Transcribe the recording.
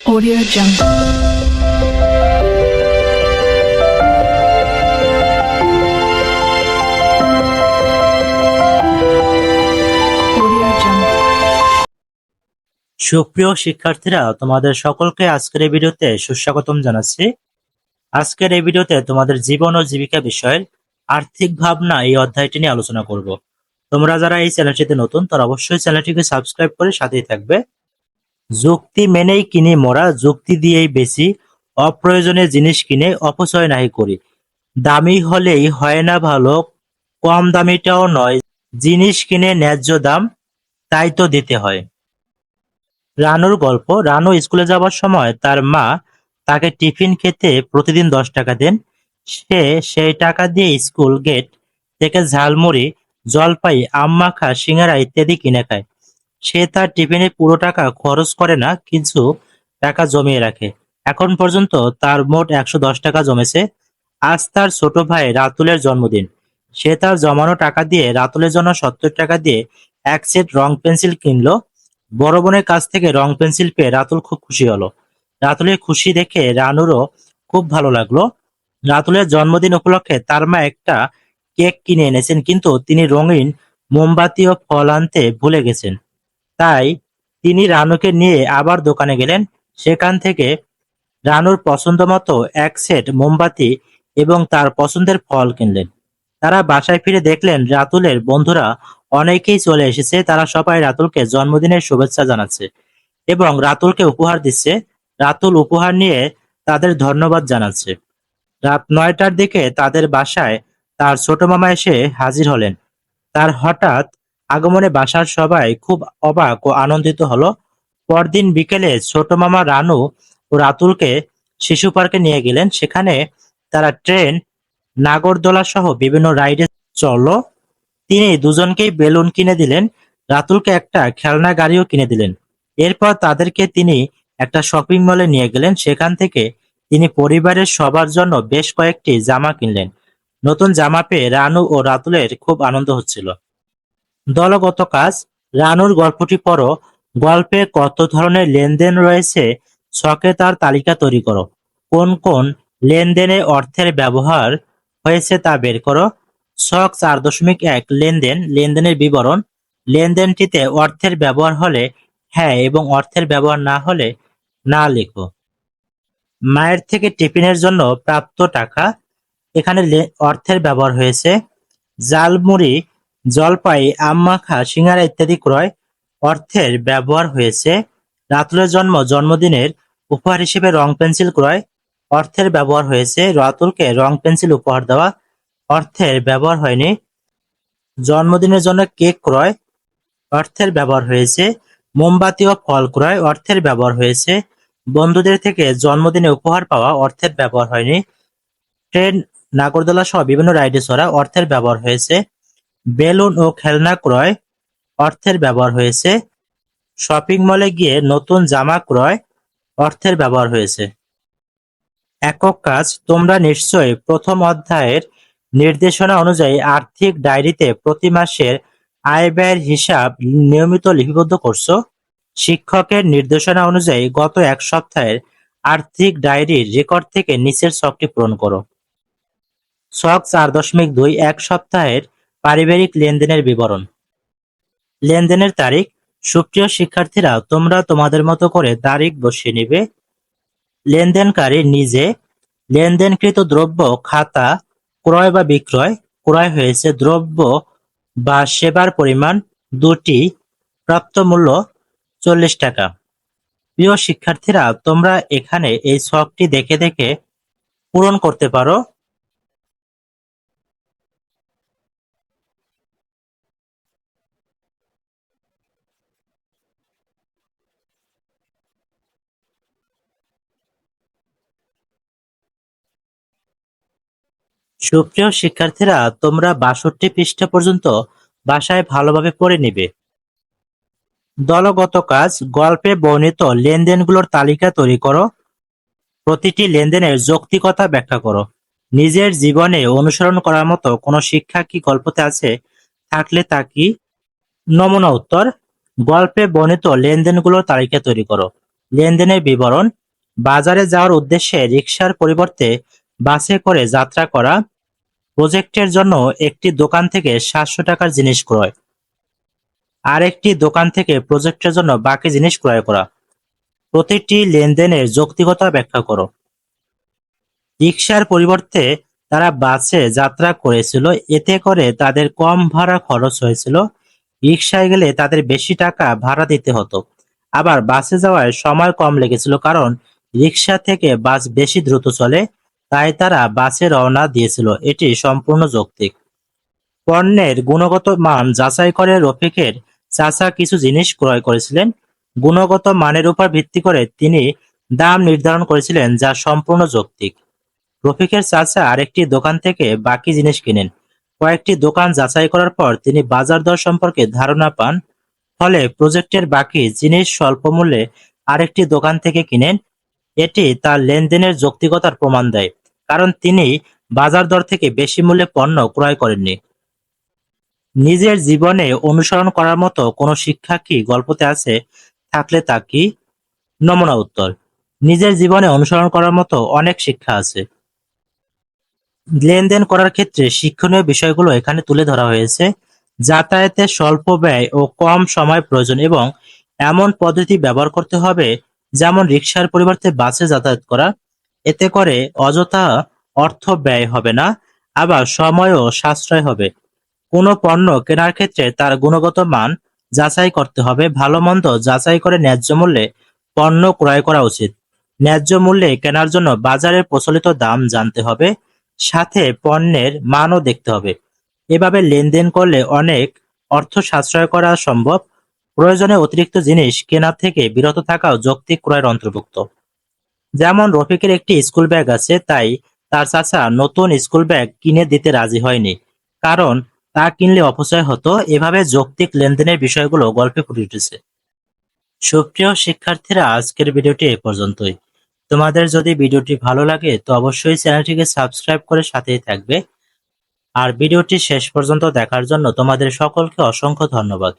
Audio Jungle. সুপ্রিয় শিক্ষার্থীরা, তোমাদের সকলকে আজকের এই ভিডিওতে সুস্বাগতম জানাচ্ছি। আজকের এই ভিডিওতে তোমাদের জীবন ও জীবিকা বিষয়ের আর্থিক ভাবনা এই অধ্যায়টি নিয়ে আলোচনা করব। তোমরা যারা এই চ্যানেলটিতে নতুন, তারা অবশ্যই চ্যানেলটিকে সাবস্ক্রাইব করে সাথেই থাকবে। যুক্তি মেনেই কিনি মোরা যুক্তি দিয়েই বেশি অপ্রয়োজনীয় জিনিস কিনে অপচয় নাহি করি দামি হলেই হয় না ভালো, কম দামিটাও নয় জিনিস কিনে ন্যায্য দাম তাই তো দিতে হয়। রানুর গল্প রানু স্কুলে যাওয়ার সময় তার মা তাকে টিফিন খেতে প্রতিদিন দশ টাকা দেন। সে সেই টাকা দিয়ে স্কুল গেট থেকে ঝালমুড়ি, জলপাই আম মাখা সিঙ্গারা ইত্যাদি কিনে খায়। সে তার টিফিনে পুরো টাকা খরচ করে না কিছু টাকা জমিয়ে রাখে। এখন পর্যন্ত তার মোট একশো দশ টাকা জমেছে। আজ তার ছোট ভাই রাতুলের জন্মদিন। সে তার জমানো টাকা দিয়ে রাতুলের জন্য সত্তর টাকা দিয়ে এক সেট রং পেন্সিল কিনলো। বড় বোনের কাছ থেকে রং পেন্সিল পেয়ে রাতুল খুব খুশি হলো। রাতুলের খুশি দেখে রানুরও খুব ভালো লাগল। রাতুলের জন্মদিন উপলক্ষে তার মা একটা কেক কিনে এনেছেন, কিন্তু তিনি রঙিন মোমবাতি ও ফল আনতে ভুলে গেছেন। তাই তিনি রানুকে নিয়ে আবার দোকানে গেলেন। সেখান থেকে রানুর পছন্দ মতো এক সেট মোমবাতি এবং তার পছন্দের ফল কিনলেন। তারা বাসায় ফিরে দেখলেন রাতুলের বন্ধুরা অনেকেই চলে এসেছে। তারা সবাই রাতুলকে জন্মদিনের শুভেচ্ছা জানাচ্ছে এবং রাতুলকে উপহার দিচ্ছে। রাতুল উপহার নিয়ে তাদের ধন্যবাদ জানাচ্ছে। রাত নয়টার দিকে তাদের বাসায় তার ছোট মামা এসে হাজির হলেন। তার হঠাৎ আগমনে বাসার সবাই খুব অবাক ও আনন্দিত হলো। পরদিন বিকেলে ছোট মামা রানু ও রাতুলকে শিশু পার্কে নিয়ে গেলেন। সেখানে তারা ট্রেন, নাগরদোলা সহ বিভিন্ন রাইডে চলল তিনি দুজনকেই বেলুন কিনে দিলেন। রাতুলকে একটা খেলনা গাড়িও কিনে দিলেন। এরপর তাদেরকে তিনি একটা শপিং মলে নিয়ে গেলেন। সেখান থেকে তিনি পরিবারের সবার জন্য বেশ কয়েকটি জামা কিনলেন। নতুন জামা পেয়ে রানু ও রাতুলের খুব আনন্দ হচ্ছিল। দলগত কাজ। রানুর গল্পটি পড়ো। গল্পে কত ধরনের লেনদেন রয়েছে ছকে তার তালিকা তৈরি করো। কোন কোন লেনদেনে অর্থের ব্যবহার হয়েছে তা বের করো। ছক চার দশমিক এক, লেনদেন, লেনদেনের বিবরণ। লেনদেনটিতে অর্থের ব্যবহার হলে হ্যাঁ এবং অর্থের ব্যবহার না হলে না লেখো। মায়ের থেকে টিফিনের জন্য প্রাপ্ত টাকা। এখানে অর্থের ব্যবহার হয়েছে। জালমুড়ি জলপাই, আম মাখা, সিঙ্গারা ইত্যাদি ক্রয় অর্থের ব্যবহার হয়েছে। রাতুলের জন্ম জন্মদিনের উপহার হিসেবে রং পেন্সিল ক্রয় অর্থের ব্যবহার হয়েছে। রাতুলকে রং পেন্সিল উপহার দেওয়া অর্থের ব্যবহার হয়নি। জন্মদিনের জন্য কেক ক্রয় অর্থের ব্যবহার হয়েছে। মোমবাতি ও ফল ক্রয় অর্থের ব্যবহার হয়েছে। বন্ধুদের থেকে জন্মদিনে উপহার পাওয়া অর্থের ব্যবহার হয়নি। ট্রেন নাগরদোলা সহ বিভিন্ন রাইডে চড়া অর্থের ব্যবহার হয়েছে। বেলুন ও খেলনা ক্রয় অর্থের ব্যবহার হয়েছে। শপিং মলে গিয়ে নতুন জামা ক্রয় অর্থের ব্যবহার হয়েছে। একক কাজ, তোমরা নিশ্চয়ই প্রথম অধ্যায়ের নির্দেশনা অনুযায়ী আর্থিক ডায়েরিতে প্রতি মাসের আয় ব্যয়ের হিসাব নিয়মিত লিপিবদ্ধ করছ। শিক্ষকের নির্দেশনা অনুযায়ী গত এক সপ্তাহের আর্থিক ডায়েরির রেকর্ড থেকে নিচের ছকটি পূরণ করো। ছক চার দশমিক দুই এক সপ্তাহের পারিবারিক লেনদেনের বিবরণ। লেনদেনের তারিখ, সুপ্রিয় শিক্ষার্থীরা, তোমরা তোমাদের মতো করে তারিখ বসিয়ে নিবে। লেনদেনকারী নিজে লেনদেনকৃত দ্রব্য, খাতা, ক্রয় বা বিক্রয়, ক্রয় হয়েছে দ্রব্য বা সেবার পরিমাণ দুটি, প্রাপ্ত মূল্য চল্লিশ টাকা। প্রিয় শিক্ষার্থীরা, তোমরা এখানে এই ছকটি দেখে দেখে পূরণ করতে পারো। সুপ্রিয় শিক্ষার্থীরা, তোমরা বাষট্টি পৃষ্ঠা পর্যন্ত বাসায় ভালোভাবে পড়ে নিবে। দলগত কাজ, গল্পে বর্ণিত লেনদেনগুলোর তালিকা তৈরি করো। প্রতিটি লেনদেনের যৌক্তিকতা ব্যাখ্যা করো। নিজের জীবনে অনুসরণ করার মতো কোনো শিক্ষা কি গল্পতে আছে? থাকলে তা কি? নমুনা উত্তর, গল্পে বর্ণিত লেনদেনগুলোর তালিকা তৈরি করো। লেনদেনের বিবরণ, বাজারে যাওয়ার উদ্দেশ্যে রিকশার পরিবর্তে বাসে করে যাত্রা করা প্রজেক্টের জন্য একটি দোকান থেকে সাতশো টাকার জিনিস ক্রয়। আরেকটি দোকান থেকে প্রজেক্টের জন্য বাকি জিনিস ক্রয় করা। প্রতিটি লেনদেনের যৌক্তিকতা ব্যাখ্যা করো। রিক্সার পরিবর্তে তারা বাসে যাত্রা করেছিল, এতে করে তাদের কম ভাড়া খরচ হয়েছিল। রিক্সায় গেলে তাদের বেশি টাকা ভাড়া দিতে হতো। আবার বাসে যাওয়ায় সময় কম লেগেছিল কারণ রিক্সা থেকে বাস বেশি দ্রুত চলে। তাই তারা বাসে রওনা দিয়েছিল। এটি সম্পূর্ণ যৌক্তিক। পণ্যের গুণগত মান যাচাই করে রফিকের চাচা কিছু জিনিস ক্রয় করেছিলেন। গুণগত মানের উপর ভিত্তি করে তিনি দাম নির্ধারণ করেছিলেন, যা সম্পূর্ণ যৌক্তিক। রফিকের চাচা আরেকটি দোকান থেকে বাকি জিনিস কিনেন। কয়েকটি দোকান যাচাই করার পর তিনি বাজার দর সম্পর্কে ধারণা পান। ফলে প্রজেক্টের বাকি জিনিস স্বল্প মূল্যে আরেকটি দোকান থেকে কিনেন। এটি তার লেনদেনের যৌক্তিকতার প্রমাণ দেয়। কারণ তিনি বাজার দর থেকে বেশি মূল্যে পণ্য ক্রয় করেননি। নিজের জীবনে অনুসরণ করার মতো কোনো শিক্ষা কি গল্পতে আছে? থাকলে তা কি? নমুনা উত্তর, নিজের জীবনে অনুসরণ করার মতো অনেক শিক্ষা আছে। লেনদেন করার ক্ষেত্রে শিক্ষণীয় বিষয়গুলো এখানে তুলে ধরা হয়েছে। যাতায়াতে স্বল্প ব্যয় ও কম সময় প্রয়োজন এবং এমন পদ্ধতি ব্যবহার করতে হবে যেমন রিক্সার পরিবর্তে বাসে যাতায়াত করা। এতে করে অযথা অর্থ ব্যয় হবে না, আবার সময়ও সাশ্রয় হবে। কোনো পণ্য কেনার ক্ষেত্রে তার গুণগত মান যাচাই করতে হবে। ভালো মন্দ যাচাই করে ন্যায্য মূল্যে পণ্য ক্রয় করা উচিত। ন্যায্য মূল্যে কেনার জন্য বাজারের প্রচলিত দাম জানতে হবে, সাথে পণ্যের মানও দেখতে হবে। এভাবে লেনদেন করলে অনেক অর্থ সাশ্রয় করা সম্ভব। প্রয়োজনে অতিরিক্ত জিনিস কেনা থেকে বিরত থাকাও যৌক্তিক ক্রয়ের অন্তর্ভুক্ত। যেমন রফিকের একটি স্কুল ব্যাগ আছে, তাই তার চাচা নতুন স্কুল ব্যাগ কিনে দিতে রাজি হয়নি। কারণ তা কিনলে অপচয় হতো। এভাবে যৌক্তিক লেনদেনের বিষয়গুলো গল্পে ফুটে উঠেছে। সুপ্রিয় শিক্ষার্থীরা, আজকের ভিডিওটি এ পর্যন্তই। তোমাদের যদি ভিডিওটি ভালো লাগে, তো অবশ্যই চ্যানেলটিকে সাবস্ক্রাইব করে সাথেই থাকবে। আর ভিডিওটি শেষ পর্যন্ত দেখার জন্য তোমাদের সকলকে অসংখ্য ধন্যবাদ।